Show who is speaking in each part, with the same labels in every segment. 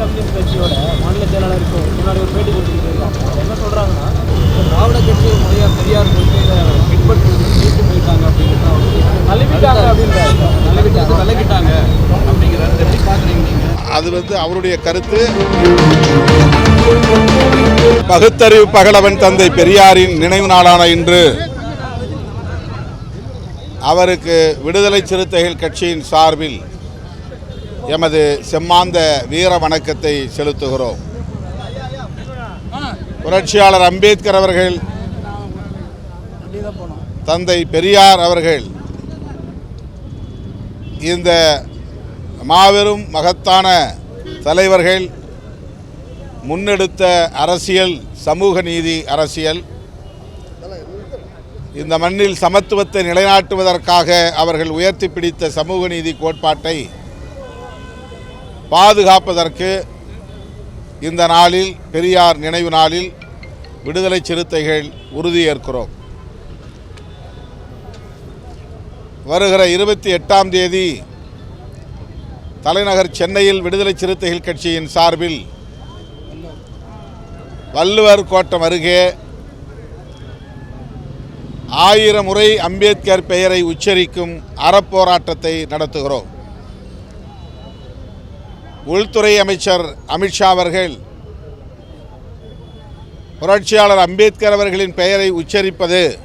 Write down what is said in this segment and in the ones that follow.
Speaker 1: Communist கட்சியோட மாநில செயலாளருக்கு முன்னாடி ஒரு பேட்டி கொடுத்துருக்காங்க என்ன சொல்கிறாங்கன்னா
Speaker 2: திராவிட கட்சி முறையாக பெரியார் கொள்கையை பின்பற்றி நீட்டு போயிட்டாங்க அப்படின்னு
Speaker 1: தள்ளிவிட்டாங்க அப்படின்றாரு
Speaker 2: தலைவிட்டாங்க விலகிட்டாங்க அப்படிங்கிறத எப்படி பார்க்குறீங்க நீங்க?
Speaker 3: அது வந்து அவருடைய கருத்து. பகுத்தறிவு பகலவன் தந்தை பெரியாரின் நினைவு நாளான இன்று அவருக்கு விடுதலை சிறுத்தைகள் கட்சியின் சார்பில் எமது செம்மாந்த வீர வணக்கத்தை செலுத்துகிறோம். புரட்சியாளர் அம்பேத்கர் அவர்கள் தந்தை பெரியார் அவர்கள் இந்த மாபெரும் மகத்தான தலைவர்கள் முன்னெடுத்த அரசியல் சமூக நீதி அரசியல் இந்த மண்ணில் சமத்துவத்தை நிலைநாட்டுவதற்காக அவர்கள் உயர்த்தி பிடித்த சமூக நீதி கோட்பாட்டை பாதுகாப்பதற்கு இந்த நாளில் பெரியார் நினைவு நாளில் விடுதலை சிறுத்தைகள் உறுதியேற்கிறோம் வருகிற இருபத்தி எட்டாம் தேதி தலைநகர் சென்னையில் விடுதலை சிறுத்தைகள் கட்சியின் சார்பில் வள்ளுவர் கோட்டம் அருகே ஆயிரம் முறை அம்பேத்கர் பெயரை உச்சரிக்கும் அறப்போராட்டத்தை நடத்துகிறோம். உள்துறை அமைச்சர் அமித்ஷா அவர்கள் புரட்சியாளர் அம்பேத்கர் அவர்களின் பெயரை உச்சரிப்பது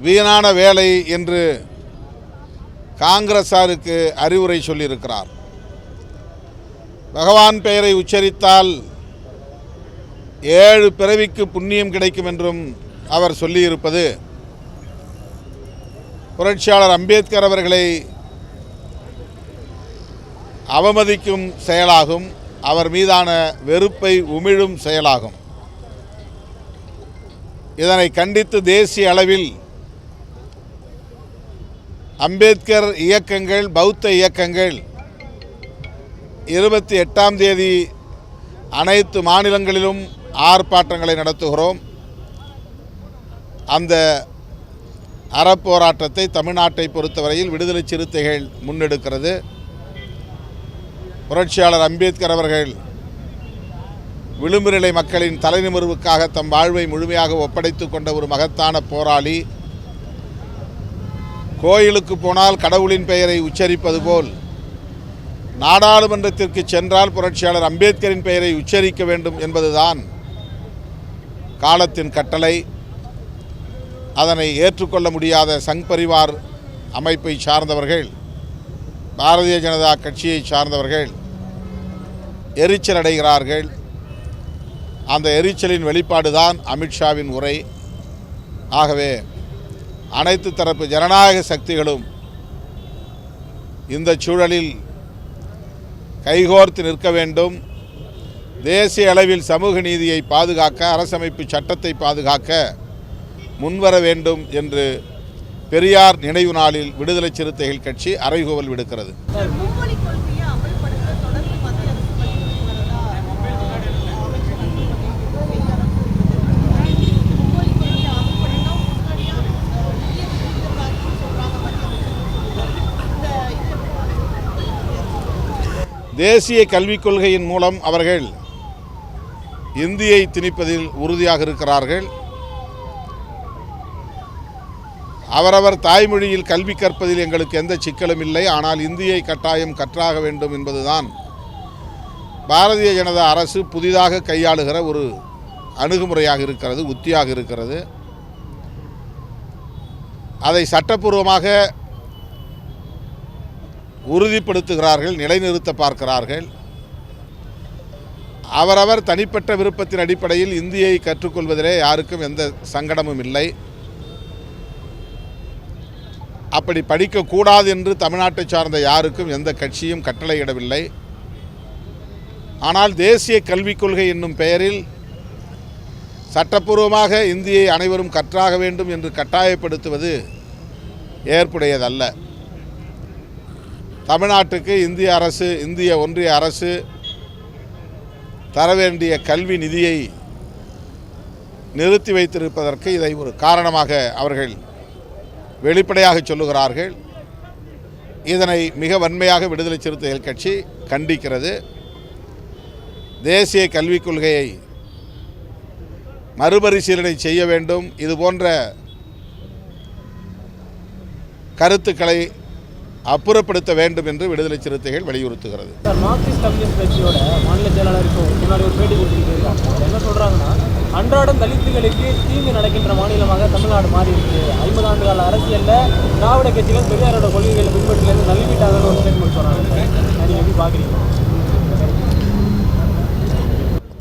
Speaker 3: வீணான வேலை என்று காங்கிரசாருக்கு அறிவுரை சொல்லியிருக்கிறார். பகவான் பெயரை உச்சரித்தால் ஏழு பிறவிக்கு புண்ணியம் கிடைக்கும் என்றும் அவர் சொல்லியிருப்பது புரட்சியாளர் அம்பேத்கர் அவர்களை அவமதிக்கும் செயலாகும் அவர் மீதான வெறுப்பை உமிழும் செயலாகும். இதனை கண்டித்து தேசிய அளவில் அம்பேத்கர் இயக்கங்கள் பௌத்த இயக்கங்கள் இருபத்தி எட்டாம் தேதி அனைத்து மாநிலங்களிலும் ஆர்ப்பாட்டங்களை நடத்துகிறோம். அந்த அறப்போராட்டத்தை தமிழ்நாட்டை பொறுத்தவரையில் விடுதலை சிறுத்தைகள் முன்னெடுக்கிறது. புரட்சியாளர் அம்பேத்கர் அவர்கள் விளிம்பு நிலை மக்களின் தலைநிமிர்வுக்காக தம் வாழ்வை முழுமையாக ஒப்படைத்து கொண்ட ஒரு மகத்தான போராளி. கோயிலுக்கு போனால் கடவுளின் பெயரை உச்சரிப்பது போல் நாடாளுமன்றத்திற்கு சென்றால் புரட்சியாளர் அம்பேத்கரின் பெயரை உச்சரிக்க வேண்டும் என்பதுதான் காலத்தின் கட்டளை. அதனை ஏற்றுக்கொள்ள முடியாத சங் பரிவார் அமைப்பை சார்ந்தவர்கள் பாரதிய ஜனதா கட்சியை சார்ந்தவர்கள் எரிச்சல் அடைகிறார்கள். அந்த எரிச்சலின் வெளிப்பாடு தான் அமித்ஷாவின் உரை. ஆகவே அனைத்து தரப்பு ஜனநாயக சக்திகளும் இந்த சூழலில் கைகோர்த்து நிற்க வேண்டும். தேசிய அளவில் சமூக நீதியை பாதுகாக்க அரசமைப்பு சட்டத்தை பாதுகாக்க முன்வர வேண்டும் என்று பெரியார் நினைவு நாளில் விடுதலை சிறுத்தைகள் கட்சி அறைகூவல் விடுக்கிறது. தேசிய கல்விக் கொள்கையின் மூலம் அவர்கள் இந்தியை திணிப்பதில் உறுதியாக இருக்கிறார்கள். அவரவர் தாய்மொழியில் கல்வி கற்பதில் எங்களுக்கு எந்த சிக்கலும் இல்லை. ஆனால் இந்தியை கட்டாயம் கற்றாக வேண்டும் என்பதுதான் பாரதிய ஜனதா அரசு புதிதாக கையாளுகிற ஒரு அணுகுமுறையாக இருக்கிறது உத்தியாக இருக்கிறது. அதை சட்டப்பூர்வமாக உறுதிப்படுத்துகிறார்கள் நிலைநிறுத்த பார்க்கிறார்கள். அவரவர் தனிப்பட்ட விருப்பத்தின் அடிப்படையில் இந்தியை கற்றுக்கொள்வதிலே யாருக்கும் எந்த சங்கடமும் இல்லை. அப்படி படிக்கக்கூடாது என்று தமிழ்நாட்டை சார்ந்த யாருக்கும் எந்த கட்சியும் கட்டளையிடவில்லை. ஆனால் தேசிய கல்விக் கொள்கை என்னும் பெயரில் சட்டப்பூர்வமாக இந்தியை அனைவரும் கற்றாக வேண்டும் என்று கட்டாயப்படுத்துவது ஏற்புடையதல்ல. தமிழ்நாட்டுக்கு இந்திய அரசு இந்திய ஒன்றிய அரசு தர வேண்டிய கல்வி நிதியை நிறுத்தி வைத்திருப்பதற்கு இதை ஒரு காரணமாக அவர்கள் வெளிப்படையாக சொல்லுகிறார்கள். இதனை மிக வன்மையாக விடுதலை சிறுத்தைகள் கட்சி கண்டிக்கிறது. தேசிய கல்விக் கொள்கையை மறுபரிசீலனை செய்ய வேண்டும். இது போன்ற கருத்துக்களை அப்புறப்படுத்த வேண்டும் என்று விடுதலை சிறுத்தைகள் வலியுறுத்துகிறது.
Speaker 1: மார்க்சிஸ்ட் கம்யூனிஸ்ட் கட்சியோட மாநில செயலாளருக்கு முன்னாடி ஒரு பேட்டி என்ன சொல்றாங்கன்னா அன்றாடம் தலித்துகளுக்கு தீங்கு நடக்கின்ற மாநிலமாக தமிழ்நாடு மாறி இருக்கு ஐம்பது ஆண்டு கால அரசியல்ல திராவிட கட்சிகள் பெரியாரோட கொள்கைகளை பின்பற்றிலிருந்து தள்ளிவிட்டாங்கன்னு ஒரு ஸ்டேட்மெண்ட் சொல்றாங்க. நீங்க எப்படி பாக்குறீங்க?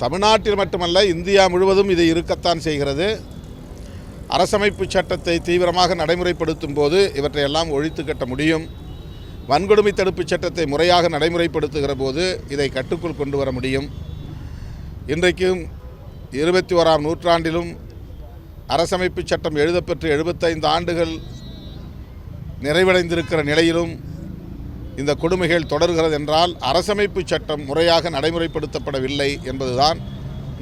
Speaker 3: தமிழ்நாட்டில் மட்டுமல்ல இந்தியா முழுவதும் இது இருக்கத்தான் செய்கிறது. அரசமைப்பு சட்டத்தை தீவிரமாக நடைமுறைப்படுத்தும் போது இவற்றையெல்லாம் ஒழித்து கட்ட முடியும். வன்கொடுமை தடுப்புச் சட்டத்தை முறையாக நடைமுறைப்படுத்துகிற போது இதை கட்டுக்குள் கொண்டு வர முடியும். இன்றைக்கும் இருபத்தி ஓராம் நூற்றாண்டிலும் அரசமைப்பு சட்டம் எழுதப்பெற்று எழுபத்தைந்து ஆண்டுகள் நிறைவடைந்திருக்கிற நிலையிலும் இந்த கொடுமைகள் தொடர்கிறது என்றால் அரசமைப்பு சட்டம் முறையாக நடைமுறைப்படுத்தப்படவில்லை என்பதுதான்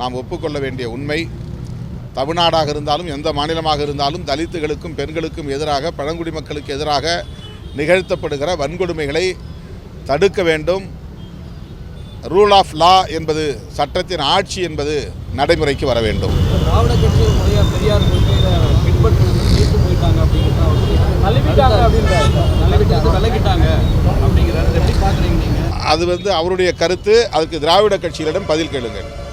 Speaker 3: நாம் ஒப்புக்கொள்ள வேண்டிய உண்மை. தமிழ்நாடாக இருந்தாலும் எந்த மாநிலமாக இருந்தாலும் தலித்துகளுக்கும் பெண்களுக்கும் எதிராக பழங்குடி மக்களுக்கு எதிராக நிகழ்த்தப்படுகிற வன்கொடுமைகளை தடுக்க வேண்டும். ரூல் ஆஃப் லா என்பது சட்டத்தின் ஆட்சி என்பது நடைமுறைக்கு வர வேண்டும். அது வந்து அவருடைய கருத்து. அதுக்கு திராவிட கட்சிகளிடம் பதில் கேளுங்கள்.